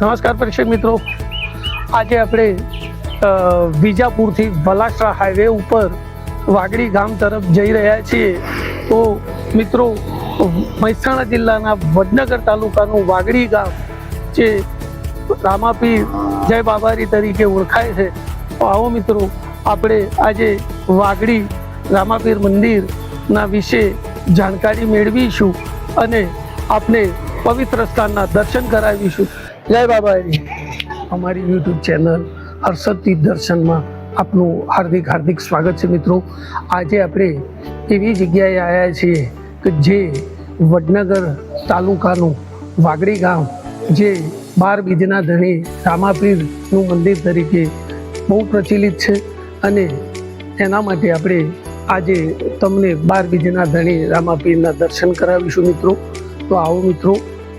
નમસ્કાર પરીક્ષક મિત્રો. આજે આપણે વિજાપુરથી વલાસરા હાઈવે ઉપર વાગડી ગામ તરફ જઈ રહ્યા છીએ. તો મિત્રો, મહેસાણા જિલ્લાના વડનગર તાલુકાનું વાગડી ગામ જે રામાપીર જય બાબારી તરીકે ઓળખાય છે. તો આવો મિત્રો, આપણે આજે વાગડી રામાપીર મંદિરના વિશે જાણકારી મેળવીશું અને આપણે પવિત્ર સ્થાનના દર્શન કરાવીશું. જય બાબાજી અમારી યુટ્યુબ ચેનલ હર્ષદથી દર્શનમાં આપનું હાર્દિક હાર્દિક સ્વાગત છે મિત્રો. આજે આપણે એવી જગ્યાએ આવ્યા છીએ કે જે વડનગર તાલુકાનું વાગડી ગામ, જે બાર બીજના ધણી રામાપીરનું મંદિર તરીકે બહુ પ્રચલિત છે અને એના માટે આપણે આજે તમને બાર બીજના ધણી રામાપીરના દર્શન કરાવીશું મિત્રો. તો આવો મિત્રો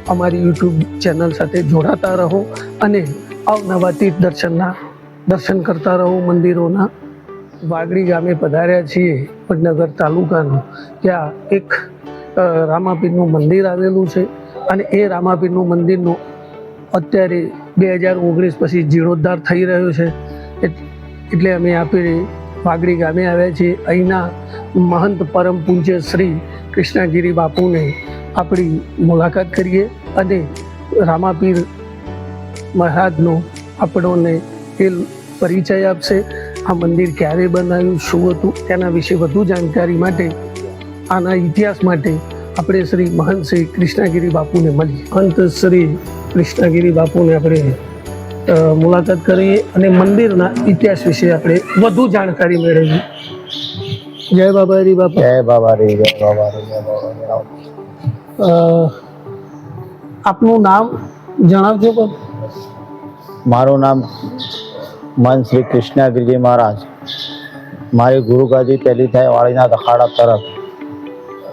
અમારી યુટ્યુબ ચેનલ સાથે જોડાતા રહો અને અવનવા તીર્થ દર્શનના દર્શન કરતા રહો મંદિરોના. વાગડી ગામે પધાર્યા છીએ વડનગર તાલુકાનું, ત્યાં એક રામાપીરનું મંદિર આવેલું છે અને એ રામાપીરનું મંદિરનું અત્યારે બે હજાર ઓગણીસ પછી જીર્ણોદ્ધાર થઈ રહ્યો છે. એટ- એટલે અમે આપણે વાગડી ગામે આવ્યા છીએ અહીંના મહંત પરમ પૂજ્ય શ્રી કૃષ્ણગીરી બાપુને આપણી મુલાકાત કરીએ અને રામાપીર મહારાજનો આપણોને એ પરિચય આપશે. આ મંદિર ક્યારે બનાવ્યું, શું હતું, તેના વિશે વધુ જાણકારી માટે આના ઇતિહાસ માટે આપણે શ્રી મહંત શ્રી કૃષ્ણગીરી બાપુને મળીએ. મહંત શ્રી કૃષ્ણગીરી બાપુને આપણે મુલાકાત કરી અને મંદિરના ઇતિહાસ વિશે આપણે વધુ જાણકારી મેળવી. જય બાપા. બાબા રી જય બાબા રી જય બાબા રે આપનું નામ જણાવજો પણ. મારું નામ મન શ્રી કૃષ્ણગીરજી મહારાજ. મારી ગુરુગાદી પહેલી થાય વાળીના અખાડા તરફ.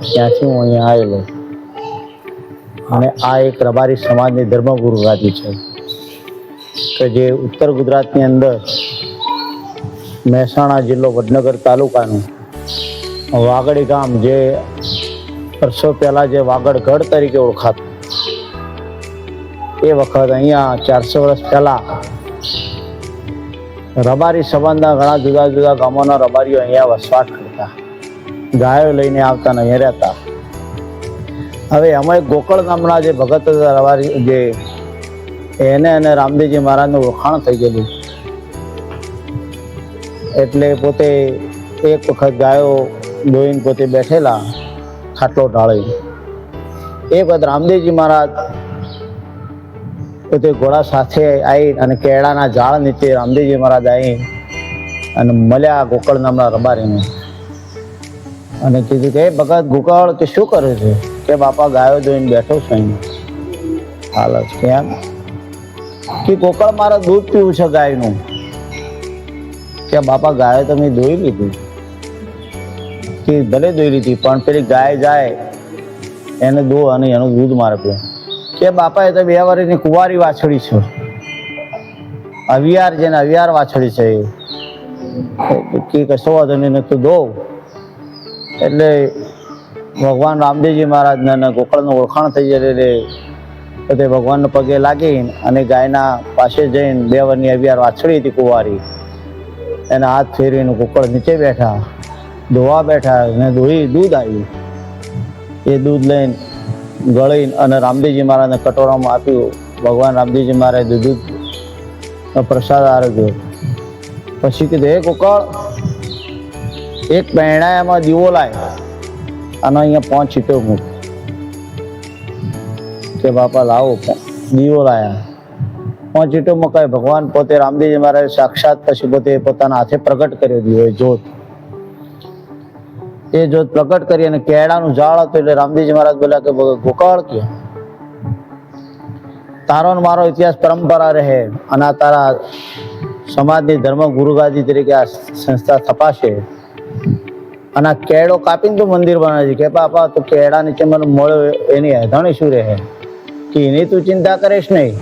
ત્યાંથી હું અહીંયા આવેલો અને આ એક રબારી સમાજની ધર્મગુરુ ગાદી છે. કે જે ઉત્તર ગુજરાતની અંદર મહેસાણા જિલ્લો વડનગર તાલુકાનું વાગડી ગામ જે વર્ષો પહેલાં જે વાગડગઢ તરીકે ઓળખાતું. એ વખત અહીંયા ચારસો વર્ષ પહેલાં રબારી સંબંધના ઘણા જુદા જુદા ગામોના રબારીઓ અહીંયા વસવાટ કરતા, ગાયો લઈને આવતા ને અહીંયા રહેતા. હવે અમે ગોકળ નામના જે ભગત રબારી જે એને અને રામદેવજી મહારાજનું વખાણ થઈ ગયેલું. એટલે પોતે એક વખત ગાયો દોઈને પોતે બેઠેલા ખાટલો ઢાળી એ વખત રામદેવજી મહારાજ પોતે ઘોડા સાથે આવી અને કેળાના ઝાડ નીચે રામદેવજી મહારાજ આવી અને મળ્યા ગોકળ નામના રબારીને. અને કીધું કે "એ ભગત ગોકળ કે શું કરે છે? કે બાપા ગાયો દોઈને બેઠો છું હાલત કેમ? કે કોકળ મારા દૂધ પીવું છે ગાયનું? કે બાપા, ગાય તમે દોઈ લીધી. કે ભલે દોઈ લીધી, પણ પેલી ગાય જાય, એને દો અને એનું દૂધ મારે પીવું. કે બાપા એ તો બે વર્ષની કુંવારી વાછડી છે. અવિયાર જેને અવિયાર વાછડી છે. કે કશો વાંધો નહીં તું દો. એટલે ભગવાન રામદેવજી મહારાજના ગોકળનું ઓળખાણ થઈ જાય એટલે પોતે ભગવાનના પગે લાગી અને ગાયના પાસે જઈને બે અવિયાર વાછડી હતી કુંવારી. એના હાથ ફેરવીને કુકડ નીચે બેઠા, ધોવા બેઠા અને ધોઈ દૂધ આવ્યું એ દૂધ લઈને ગળીને અને રામદેવજી મહારાજને કટોરામાં આપ્યું. ભગવાન રામદેવજી મહારાજે દૂધ પ્રસાદ આરોગ્યો પછી કીધું એ કુકળ, એક પહેણાયામાં દીવો લાય. અને અહીંયા પાંચ છીટો મૂક. કે બાપા લાવો, દીવો લાયા. પાંચ છીટો મુકાય ભગવાન પોતે રામદેવજી મહારાજ સાક્ષાત પછી પોતે પોતાના હાથે પ્રગટ કર્યો દીવો જોત એ જોત પ્રગટ કરી અને કેળાનું ઝાડ હતું એટલે રામદેવજી મહારાજ બોલ્યા કે ગોકળ કે તારો મારો ઇતિહાસ પરંપરા રહે અને આ તારા સમાજની ધર્મ ગુરુગાદી તરીકે આ સંસ્થા થપાશે અને કેળો કાપીને તું મંદિર બનાવે છે કે બાપા, તું કેળા નીચે મને મળ્યો, એની હેધણી શું રહે? એની તું ચિંતા કરીશ નહીં.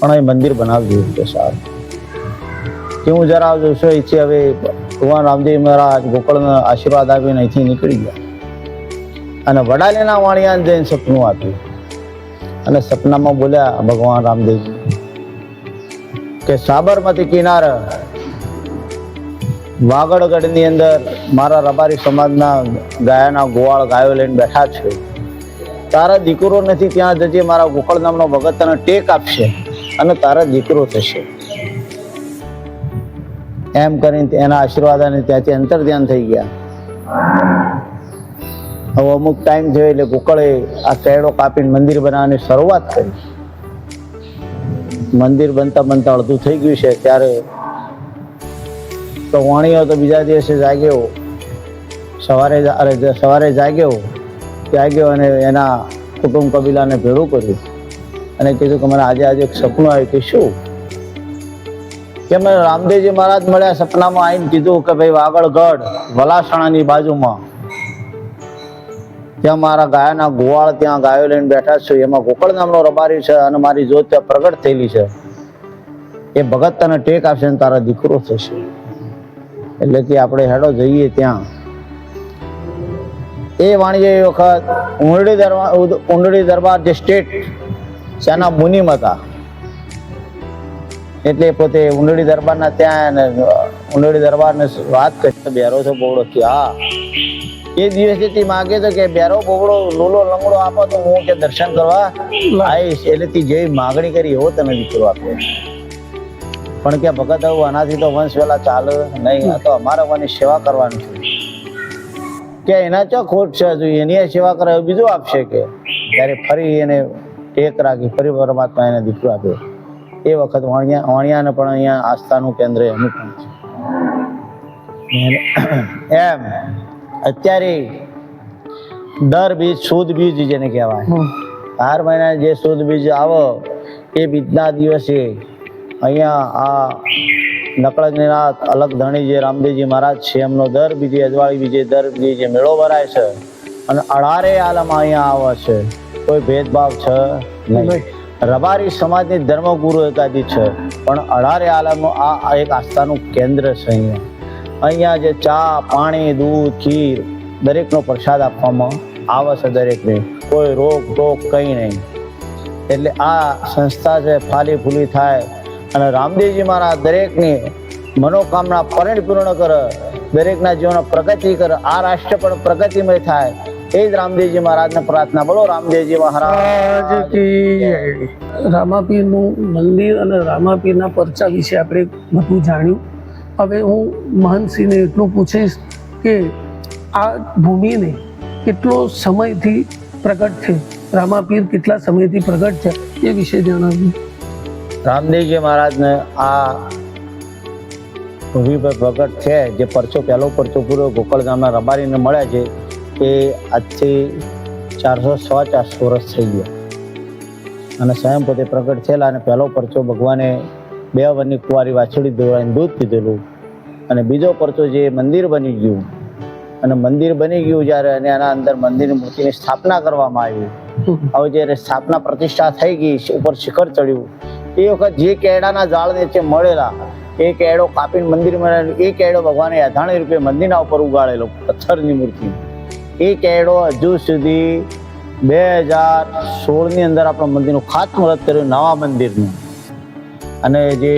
પણ એ મંદિર બનાવજો કે સારું કે હું જરા જોશો ઈચ્છે હવે ભગવાન રામદેવ મહારાજ ગોકળનો આશીર્વાદ આપીને અહીંથી નીકળી ગયા. અને વડાલીના વાણિયાને જઈને સપનું આપ્યું. અને સપનામાં બોલ્યા, ભગવાન રામદેવજી, કે સાબરમતી કિનારે વાગડગઢની અંદર મારા રબારી સમાજના ગાયાના ગોવાળ ગાયો લઈને બેઠા છે. તારા દીકરો નથી, ત્યાં જજે મારા ગોકળ નામનો ભગત તને ટેક આપશે અને તારા દીકરો થશે. એમ કરીને એના આશીર્વાદ અને ત્યાંથી અંતર ધ્યાન થઈ ગયા. હવે અમુક ટાઈમ થયો એટલે ગોકળે આ કેળો કાપીને મંદિર બનાવવાની શરૂઆત કરી. મંદિર બનતા બનતા અડધું થઈ ગયું છે, ત્યારે તો વાણીઓ તો બીજા દિવસે જાગ્યો. સવારે સવારે જાગ્યો. જાગ્યો અને એના કુટુંબ કબીલાને ભેળું કર્યું. અને કીધું કે મને આજે આજે એક સપનું આવ્યું કે શું? કે મને રામદેવજી મહારાજ મળ્યા સપનામાં આવીને કીધું કે ભાઈ વાગડગઢ, વલાસણાની બાજુમાં. ત્યાં મારા ગાયના ગોવાળ ત્યાં ગાયો લઈને બેઠા છું. એમાં ગોકળ નામનો રબારી છે અને મારી જોત ત્યાં પ્રગટ થયેલી છે. એ ભગત તને ટેક આપશે ને તારા દીકરો થશે. એટલે કે આપણે હેડો જઈએ ત્યાં. એ વાણિજ્ય વખત ઉંડળી દરબાર ઉંડળી દરબાર જે સ્ટેટ ત્યાંના મુનિમ હતા. એટલે પોતે ઉંડળી દરબારના ત્યાં ઉંડળી દરબારને વાત કરી. બેરો છો બોવડો કે, હા. એ દિવસે તે માગે તો કે, બેરો, બોવડો, લોલો, લંગડો આપો તો હું કે દર્શન કરવા આવીશ. એટલે તે જેવી માગણી કરી એવો તને દીકરો આપ્યો. પણ કે ભગત હવે આનાથી તો વંશ વેલા ચાલે નહીં. આ તો અમારે વની સેવા કરવાની છે. કે એના ચો ખોટ છે હજુ? એની સેવા કરે બીજું આપશે કે? ત્યારે ફરી એને ટેક રાખી ફરી પરમાત્મા એને દીકરો આપ્યો એ વખત વાણિયા વાણિયાને પણ અહીંયા આસ્થાનું કેન્દ્ર એનું પણ છે. એમ અત્યારે દર બીજ શુદ્ધ બીજ જેને કહેવાય. બાર મહિના જે શુદ્ધ બીજ આવો એ બીજના દિવસે અહીંયા આ નકળજનાથ અલગ ધણી જે રામદેવજી મહારાજ છે એમનો દર બીજે અજવાળી બીજે દર બીજે મેળો ભરાય છે અને અઢારે આલમ અહીંયા આવે છે કોઈ ભેદભાવ છે નહીં. રબારી સમાજની ધર્મગુરુ એકાદી છે પણ અઢારે આલમનું આ આ એક આસ્થાનું કેન્દ્ર છે અહીંયા. અહીંયા જે ચા પાણી દૂધ ખીર દરેકનો પ્રસાદ આપવામાં આવે છે દરેકને. કોઈ રોગ ટોક કંઈ નહીં. એટલે આ સંસ્થા છે ફાલી ફૂલી થાય અને રામદેવજી મારા દરેકની મનોકામના પરિપૂર્ણ કર, દરેકના જીવન પ્રગતિ કરે, આ રાષ્ટ્ર પણ પ્રગતિમય થાય. એ જ રામદેવજી મહારાજને પ્રાર્થના. બોલો રામદેવજી મહારાજ કી રામાપીરનું મંદિર અને રામાપીરના પરચા વિશે આપણે બધું જાણ્યું. હવે હું મહંતસિંહને એટલું પૂછીશ કે આ ભૂમિને કેટલો સમયથી પ્રગટ છે? રામાપીર કેટલા સમયથી પ્રગટ છે? એ વિશે જણાવ્યું રામદેવજી મહારાજને આ ભૂમિ પર પ્રગટ છે જે પરચો પહેલો પરચો પૂરો ગોકળ ગામના રબારીને મળ્યા છે એ આજથી ચારસો સો ચારસો વર્ષ થઈ ગયા. અને સ્વયં પોતે પ્રગટ થયેલા અને પહેલો પરચો ભગવાને બે વરની કુંવારી વાછડી દોરાઈને દૂધ પીધેલું અને બીજો પરચો જે મંદિર બની ગયું અને મંદિર બની ગયું જ્યારે અને એના અંદર મંદિરની મૂર્તિની સ્થાપના કરવામાં આવી. હવે જ્યારે સ્થાપના પ્રતિષ્ઠા થઈ ગઈ ઉપર શિખર ચડ્યું એ વખત જે કેળાના ઝાડ નીચે મળેલા, એ કેળો કાપીને મંદિરમાં એ કેળો ભગવાને અધાણી રૂપે મંદિરના ઉપર ઉગાડેલો, પથ્થરની મૂર્તિ. એ કેળો હજુ સુધી બે હજાર સોળની અંદર આપણા મંદિરનું ખાતમુહૂર્ત કર્યું નવા મંદિરનું. અને જે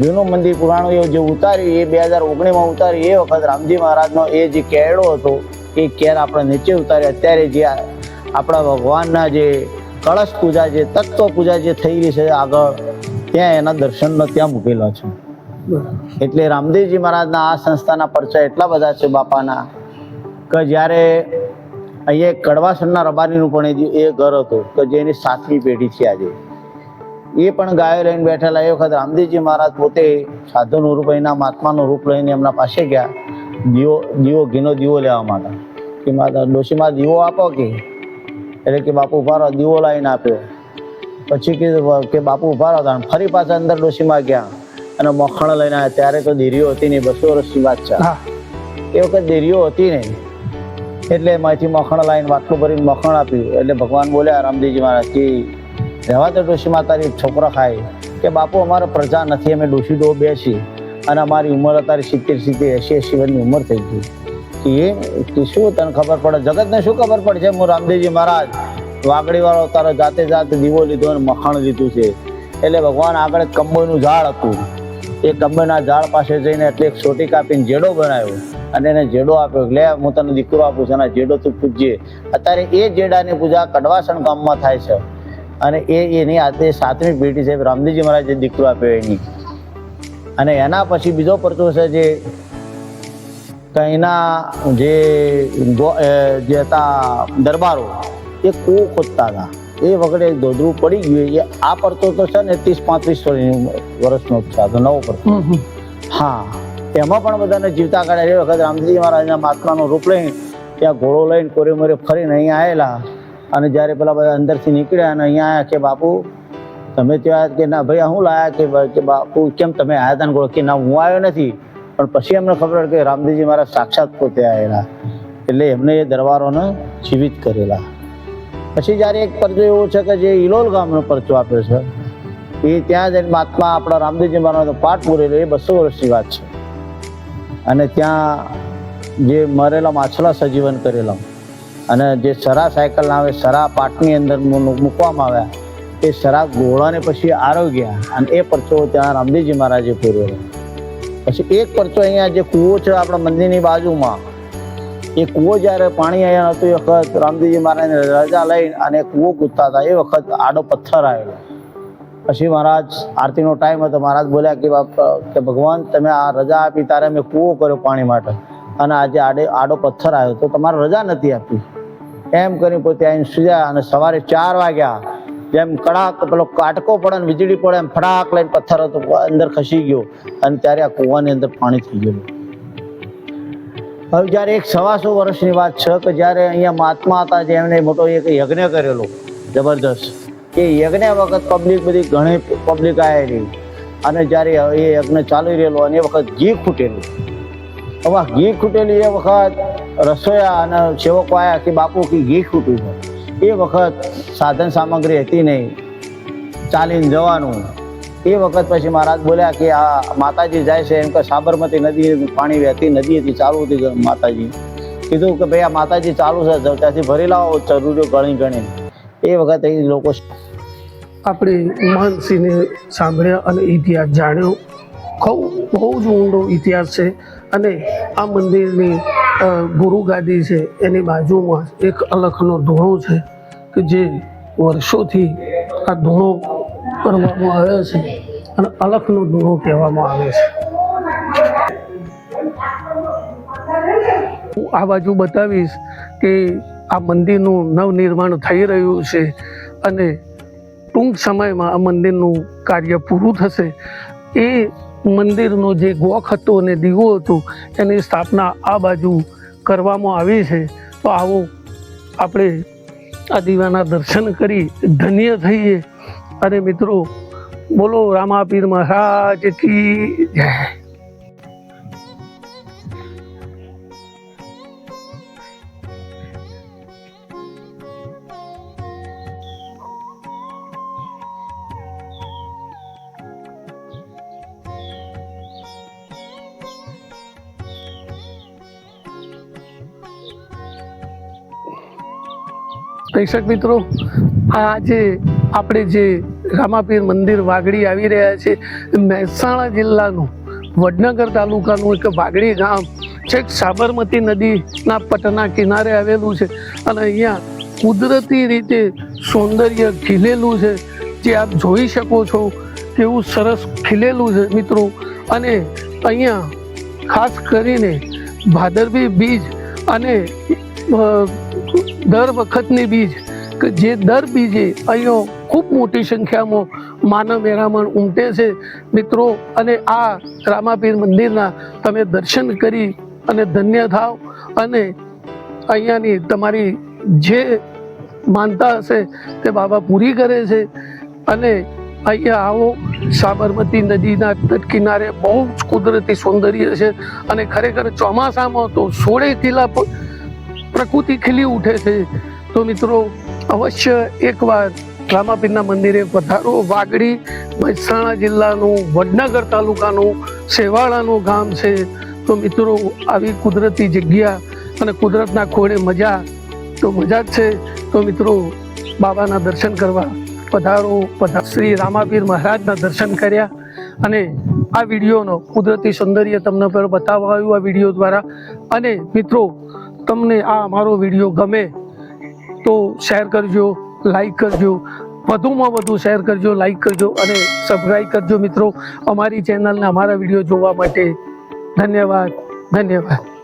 જૂનું મંદિર પુરાણું એ જે ઉતાર્યું એ બે હજાર ઓગણીમાં ઉતાર્યું એ વખત રામજી મહારાજનો એ જે કેળો હતો, એ કેર આપણે નીચે ઉતાર્યો. અત્યારે જે આપણા ભગવાનના જે કળશ પૂજા જે તત્વ પૂજા જે થઈ રહી છે આગળ ત્યાં એના દર્શનનો ત્યાં મૂકેલો છે. એટલે રામદેવજી મહારાજના આ સંસ્થાના પરિચય એટલા બધા છે બાપાના કે જ્યારે અહીંયા એક કડવાસરના રબારીનું પણ એ ઘર હતું કે જેની સાતમી પેઢી છે આજે. એ પણ ગાયો લઈને બેઠેલા એ વખત રામદેવજી મહારાજ પોતે સાધુનું રૂપ એના મહાત્માનું રૂપ લઈને એમના પાસે ગયા દીવો દીવો ઘીનો દીવો લેવા માટે. કે માતા ડોશીમાં દીવો આપો કે? એટલે કે બાપુ ઊભા રહો દીવો લાવીને આપ્યો. પછી કીધું કે બાપુ ઊભા રહો તાણ. ફરી પાછા અંદર ડોશીમાં ગયા. અને મખણ લઈને આવ્યા. ત્યારે તો દેરીઓ હતી નહીં બસો વર્ષની વાત છે. એ વખત દેરીઓ હતી નહીં. એટલે એમાંથી મખણ લાવીને વાટલું ભરીને મખણ આપ્યું. એટલે ભગવાન બોલ્યા રામદેવજી મહારાજ કે રહેવા તો ડોશીમાં તારી છોકરા ખાય. કે બાપુ અમારે પ્રજા નથી અમે ડોશી ડો બે છીએ. અને અમારી ઉંમર અત્યારે સિત્તેર સિત્તેર એસી એસી વર્ષની ઉંમર થઈ ગઈ. કે એ કે શું તને ખબર પડે? જગતને શું ખબર પડશે હું રામદેવજી મહારાજ વાગડી વાળો તારો જાતે જાતે દીવો લીધો અને મખણ લીધું છે. એટલે ભગવાન આગળ કંબોનું ઝાડ હતું. એ કંબોના ઝાડ પાસે જઈને એટલે એક સોટી કાપીને જેડો બનાવ્યો અને એને જેડો આપ્યો. લે, હું તને દીકરો આપું છું, અને જેડો તું પૂજજે અત્યારે એ જેડાની પૂજા કડવાસણ ગામમાં થાય છે. અને એ એની આજે સાતમી પેઢી છે, રામદેવજી મહારાજે દીકરો આપ્યો એની. અને એના પછી બીજો પરચો છે જે કઈના જે જે હતા દરબારો એ કૂવો ખોદતા હતા. એ વગડે દોદરું પડી ગયું. એ આ પડતો તો છે ને ત્રીસ પાંત્રીસ વર્ષનો છે. તો નવો પડતો. હા. એમાં પણ બધાને જીવતા કાઢ્યા. એ વખત રામજી મહારાજના મહાત્માનો રૂપ લઈને ત્યાં ઘોડો લઈને કોરે મોરે ફરીને અહીંયા આવેલા અને જ્યારે પેલા બધા અંદરથી નીકળ્યા અને અહીંયા આવ્યા કે બાપુ તમે ત્યાં કે ના ભાઈ હું લાયા કે બાપુ કેમ તમે આવ્યા હતા ને? કે ના હું આવ્યો નથી. પણ પછી અમને ખબર કે રામદેવજી મહારાજ સાક્ષાત પોતે આવેલા એટલે એમને એ દરબારોને જીવિત કરેલા. પછી જ્યારે એક પરચો એવો છે કે જે ઇલોલ ગામનો પરચો આપ્યો છે, એ ત્યાં જઈને મહાત્મા આપણા રામદેવજી મહારાજનો પાઠ પૂરેલો એ બસો વર્ષની વાત છે. અને ત્યાં જે મરેલા માછલા સજીવન કરેલા, અને જે સરા સાયકલ આવે, સરા પાટની અંદર મૂકવામાં આવ્યા, એ સરા ગોળાને પછી આરોગ્યા અને એ પરચો ત્યાં રામદેવજી મહારાજે પૂરેલો પછી એક પરચો અહીંયા જે કૂવો છે આપણા મંદિરની બાજુમાં, એ કૂવો જ્યારે પાણી અહીંયા હતું એ વખત રામદેવજી મહારાજને રજા લઈને અને કૂવો કૂદતા હતા, એ વખત આડો પથ્થર આવેલો. પછી મહારાજ આરતીનો ટાઈમ હતો, મહારાજ બોલ્યા કે બાપ, કે ભગવાન તમે આ રજા આપી તારે મેં કૂવો કર્યો પાણી માટે અને આજે આડે, આડો પથ્થર આવ્યો, તો તમારે રજા નથી આપી. એમ કરી પોતે આવીને સુજા અને સવારે ચાર વાગ્યા જેમ કડાક પેલો કાટકો પડે ને વીજળી પડે એમ ફટાક લઈને પથ્થર હતો, અંદર ખસી ગયો અને ત્યારે આ કૂવાની અંદર પાણી થઈ ગયેલું હવે જ્યારે એક સવાસો વર્ષની વાત છે કે જ્યારે અહીંયા મહાત્મા હતા જે એમને મોટો એક યજ્ઞ કરેલો જબરદસ્ત એ યજ્ઞ વખત પબ્લિક બધી ઘણી પબ્લિક આવેલી અને જ્યારે એ યજ્ઞ ચાલી રહેલો અને એ વખત ઘી ખૂટેલું. હવે ઘી ખૂટેલી એ વખત રસોયા અને સેવકો આવ્યા કે બાપુ કે ઘી ખૂટ્યું છે? એ વખત સાધન સામગ્રી હતી નહીં. ચાલીને જવાનું. એ વખત પછી મહારાજ બોલ્યા કે આ માતાજી જાય છે, એમ કે સાબરમતી નદી પાણી વહેતી નદી હતી ચાલુ હતી માતાજી. કીધું કે ભાઈ આ માતાજી ચાલુ છે ત્યાંથી ભરી લાવો જરૂરીઓ ગણી ગણી એ વખત એ લોકો આપણે માનસિંહને સાંભળ્યા અને ઇતિહાસ જાણ્યો. ખૂબ બહુ જ ઊંડો ઇતિહાસ છે અને આ મંદિરની અ, ગુરુ ગાદી છે એની બાજુમાં એક અલખનો ધૂણો છે કે જે વર્ષોથી આ ધૂણો કરવામાં આવે છે અને અલખનો ધૂણો કહેવામાં આવે છે. હું આ બાજુ બતાવીશ કે આ મંદિરનું નવનિર્માણ થઈ રહ્યું છે અને ટૂંક સમયમાં આ મંદિરનું કાર્ય પૂરું થશે. એ મંદિરનો જે ગોખ હતો અને દીવો હતો, એની સ્થાપના આ બાજુ કરવામાં આવી છે. તો આવો આપણે આ દીવાના દર્શન કરી ધન્ય થઈએ. અને મિત્રો, બોલો રામાપીર મહારાજ કી જય. પ્રેક્ષક મિત્રો આજે આપણે જે રામાપીર મંદિર વાગડી આવી રહ્યા છે, મહેસાણા જિલ્લાનું વડનગર તાલુકાનું એક વાગડી ગામ છેક સાબરમતી નદીના પટના કિનારે આવેલું છે અને અહીંયા કુદરતી રીતે સૌંદર્ય ખીલેલું છે. જે આપ જોઈ શકો છો કેવું સરસ ખીલેલું છે મિત્રો. અને અહીંયા ખાસ કરીને ભાદરવી બીજ અને દર વખતની બીજ, કે જે દર બીજે અહીંયા ખૂબ મોટી સંખ્યામાં માનવ મેરામણ ઉમટે છે. મિત્રો, અને આ રામાપીર મંદિરના તમે દર્શન કરી અને ધન્ય થાવ અને અહીંયાની તમારી જે માનતા હશે તે બાબા પૂરી કરે છે. અને અહીંયા આવો સાબરમતી નદીના તટ કિનારે બહુ જ કુદરતી સૌંદર્ય છે અને ખરેખર ચોમાસામાં તો સોળે કિલ્લા પ્રકૃતિ ખીલી ઉઠે છે. તો મિત્રો, અવશ્ય એકવાર રામાપીરના મંદિરે પધારો. વાગડી, મહેસાણા જિલ્લાનું વડનગર તાલુકાનું સેવાળાનું ગામ છે. તો મિત્રો, આવી કુદરતી જગ્યા અને કુદરતના ખોળે મજા તો મજા જ છે. તો મિત્રો, બાબાના દર્શન કરવા પધારો. પધાર શ્રી રામાપીર મહારાજના દર્શન કર્યા અને આ વિડીયોનો કુદરતી સૌંદર્ય તમને પર બતાવાયું આ વીડિયો દ્વારા. અને મિત્રો તમને આ અમારો વીડિયો ગમે તો શેર કરજો લાઈક કરજો, વધુમાં વધુ શેર કરજો લાઈક કરજો અને સબસ્ક્રાઈબ કરજો મિત્રો અમારી ચેનલને અમારા વીડિયો જોવા માટે ધન્યવાદ ધન્યવાદ.